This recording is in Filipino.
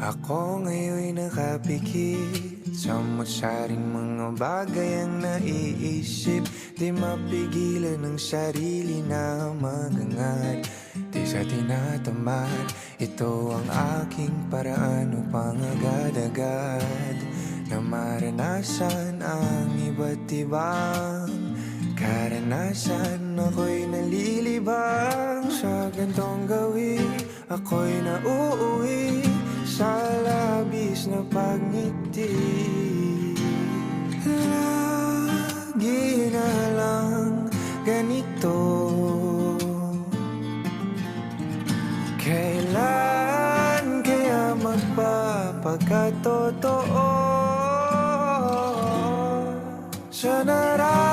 Ako ngayon'y nakapikit Sa matsaring mga bagay ang naiisip. Di mapigilan ng sarili na magangat Di sa tinatamad Ito ang aking paraan upang agad-agad Na maranasan ang iba't ibang Karanasan. Ako'y nalilibang Sa gantong gawin ako'y nauuwi Sa labis na pagngiti. Lagi na lang ganito. Kailan kaya magpapagkatotoo? Sa nararamdaman